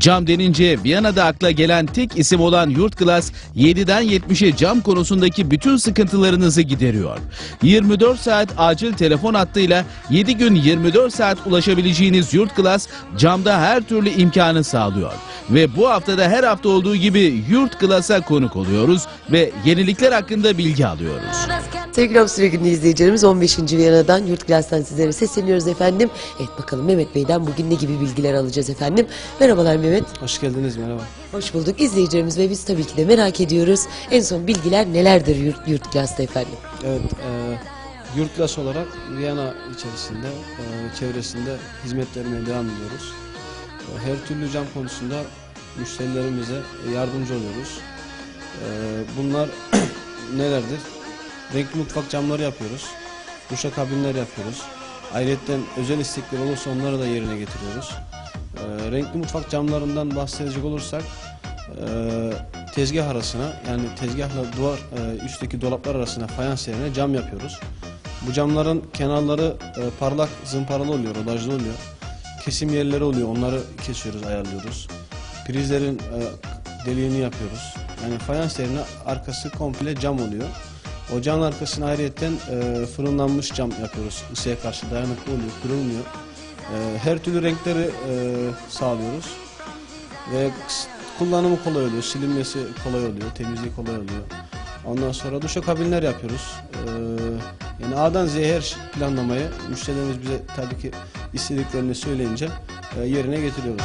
Cam denince Viyana'da akla gelen tek isim olan Yurtglass 7'den 70'e cam konusundaki bütün sıkıntılarınızı gideriyor. 24 saat acil telefon hattıyla 7 gün 24 saat ulaşabileceğiniz Yurtglass camda her türlü imkanı sağlıyor. Ve bu haftada her hafta olduğu gibi Yurtglass'a konuk oluyoruz ve yenilikler hakkında bilgi alıyoruz. Sevgili Avusturya izleyicilerimiz 15. Viyana'dan Yurt Glass'tan sizlere sesleniyoruz efendim. Evet bakalım Mehmet Bey'den bugün ne gibi bilgiler alacağız efendim. Merhabalar Mehmet. Hoş geldiniz merhaba. Hoş bulduk. İzleyicilerimiz ve biz tabii ki de merak ediyoruz. En son bilgiler nelerdir Yurt, Yurt Glass'ta efendim? Evet, e, yurtlas olarak Viyana içerisinde, e, çevresinde hizmet vermeye devam ediyoruz. E, her türlü cam konusunda müşterilerimize yardımcı oluyoruz. E, bunlar nelerdir? Renkli mutfak camları yapıyoruz. Duşakabinler yapıyoruz. Ayrıca özel istekler olursa onları da yerine getiriyoruz. E, renkli mutfak camlarından bahsedecek olursak e, tezgah arasına yani tezgahla duvar e, üstteki dolaplar arasına fayans yerine cam yapıyoruz. Bu camların kenarları e, parlak zımparalı oluyor, rodajlı oluyor. Kesim yerleri oluyor, onları kesiyoruz, ayarlıyoruz. Prizlerin e, deliğini yapıyoruz. Yani fayans yerine arkası komple cam oluyor. O camın arkasına ayrıyeten e, fırınlanmış cam yapıyoruz. Isıya karşı dayanıklı oluyor, kırılmıyor. E, her türlü renkleri e, sağlıyoruz. Ve kullanımı kolay oluyor, silinmesi kolay oluyor, temizliği kolay oluyor. Ondan sonra duşakabinler yapıyoruz. Ee, yani A'dan Z'ye her planlamayı müşterilerimiz bize tabii ki istediklerini söyleyince e, yerine getiriyoruz.